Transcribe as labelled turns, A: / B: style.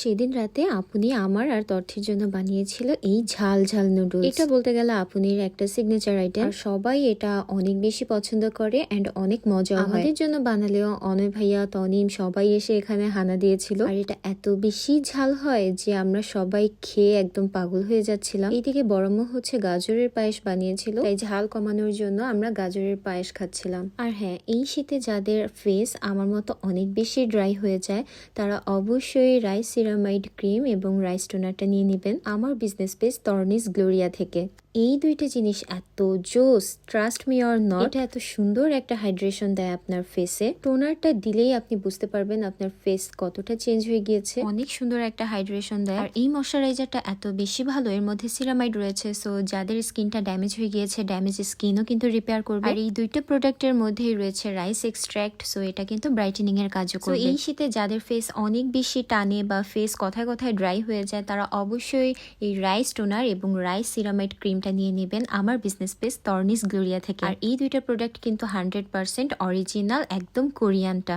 A: সেদিন রাতে আপনি আমার আর তর্থের জন্য বানিয়েছিল এই ঝাল ঝাল নুডলস এটা বলতে গেলে আপুনির একটা সিগনেচার আইটেম আর সবাই এটা অনেক বেশি পছন্দ করে এন্ড অনেক মজা আমাদের জন্য বানালেও অনয় ভাইয়া তনিম সবাই এসে এখানে হানা দিয়েছিল। আর এটা এত বেশি ঝাল হয় যে আমরা সবাই খেয়ে একদম পাগল হয়ে যাচ্ছিলাম। এইদিকে বড়ম্মু হচ্ছে গাজরের পায়েস বানিয়েছিল। তাই ঝাল কমানোর জন্য আমরা গাজরের পায়েস খাচ্ছিলাম। আর হ্যাঁ এই শীতে যাদের ফেস আমার মতো অনেক বেশি ড্রাই হয়ে যায় তারা অবশ্যই রাইস সিরামাইড ক্রিম এবং রাইস টোনারটা নিয়ে নেবেন আমার বিজনেস পেজ তর্নিস গ্লোরিয়া থেকে। এই দুইটা জিনিস এত জোস ট্রাস্ট মি অর নট এটা এত সুন্দর একটা হাইড্রেশন দেয় আপনার ফেসে টোনারটা দিলেই আপনি বুঝতে পারবেন আপনার ফেস কতটা চেঞ্জ হয়ে গিয়েছে। অনেক সুন্দর একটা হাইড্রেশন দেয়। আর এই ময়শ্চারাইজারটা এত বেশি ভালো এর মধ্যে সিরামাইড রয়েছে সো যাদের স্কিনটা ড্যামেজ হয়ে গিয়েছে ড্যামেজ স্কিনও কিন্তু রিপেয়ার করবে। আর এই দুইটা প্রোডাক্টের মধ্যেই রয়েছে রাইস এক্সট্র্যাক্ট সো এটা কিন্তু ব্রাইটেনিং এর কাজও করবে। এই শীতে যাদের ফেস অনেক বেশি টানে বা ফেস কথায় কথায় ড্রাই হয়ে যায়, তারা অবশ্যই এই রাইস টোনার এবং রাইস সিরামাইড ক্রিমটা নিয়ে নেবেন আমার বিজনেস পেস তর্নিস গ্লোরিয়া থেকে। আর এই দুইটা প্রোডাক্ট কিন্তু হান্ড্রেড পার্সেন্ট অরিজিনাল একদম কোরিয়ানটা।